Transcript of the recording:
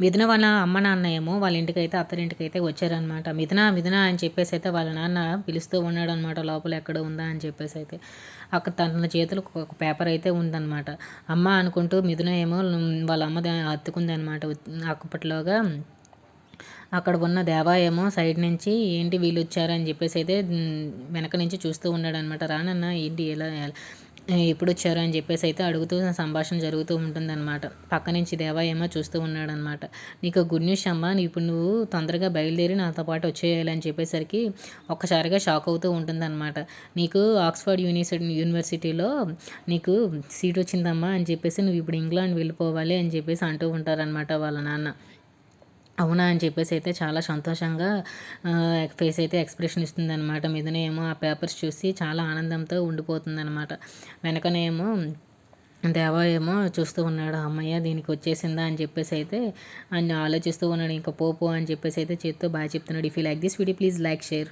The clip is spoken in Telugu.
మిథున వాళ్ళ అమ్మ నాన్న ఏమో వాళ్ళ ఇంటికి అయితే అత్తరింటికి అయితే వచ్చారనమాట మిథున మిథున అని చెప్పేసి అయితే వాళ్ళ నాన్న పిలుస్తూ ఉన్నాడు అనమాట లోపల ఎక్కడ ఉందా అని చెప్పేసి అయితే అక్కడ తన చేతులు ఒక పేపర్ అయితే ఉందన్నమాట. అమ్మ అనుకుంటూ మిథున ఏమో వాళ్ళ అమ్మ అత్తుకుంది అనమాట అప్పట్లోగా అక్కడ ఉన్న దేవా ఏమో సైడ్ నుంచి ఏంటి వీళ్ళు వచ్చారని చెప్పేసి అయితే వెనక నుంచి చూస్తూ ఉన్నాడు అనమాట రానన్న ఏంటి ఎలా ఎప్పుడు వచ్చారు అని చెప్పేసి అయితే అడుగుతూ సంభాషణ జరుగుతూ ఉంటుందన్నమాట. పక్క నుంచి దేవా ఏమో చూస్తూ ఉన్నాడనమాట నీకు గుడ్ న్యూస్ అమ్మ ఇప్పుడు నువ్వు తొందరగా బయలుదేరి నాతో పాటు వచ్చేయాలి అని చెప్పేసరికి ఒక్కసారిగా షాక్ అవుతూ ఉంటుందన్నమాట. నీకు ఆక్స్ఫర్డ్ యూనివర్సిటీ యూనివర్సిటీలో నీకు సీట్ వచ్చిందమ్మా అని చెప్పేసి నువ్వు ఇప్పుడు ఇంగ్లాండ్ వెళ్ళిపోవాలి అని చెప్పేసి అంటూ ఉంటారనమాట వాళ్ళ నాన్న. అవునా అని చెప్పేసి అయితే చాలా సంతోషంగా ఫేస్ అయితే ఎక్స్ప్రెషన్ ఇస్తుంది అనమాట ఏమో ఆ పేపర్స్ చూసి చాలా ఆనందంతో ఉండిపోతుంది అనమాట వెనకనేమో దేవా ఏమో చూస్తూ ఉన్నాడు అమ్మయ్య దీనికి వచ్చేసిందా? అని చెప్పేసి అయితే ఆయన ఆలోచిస్తూ ఉన్నాడు. ఇంకా పోపు అని చెప్పేసి అయితే చేత్తో బాగా చెప్తున్నాడు. If you like this video please like share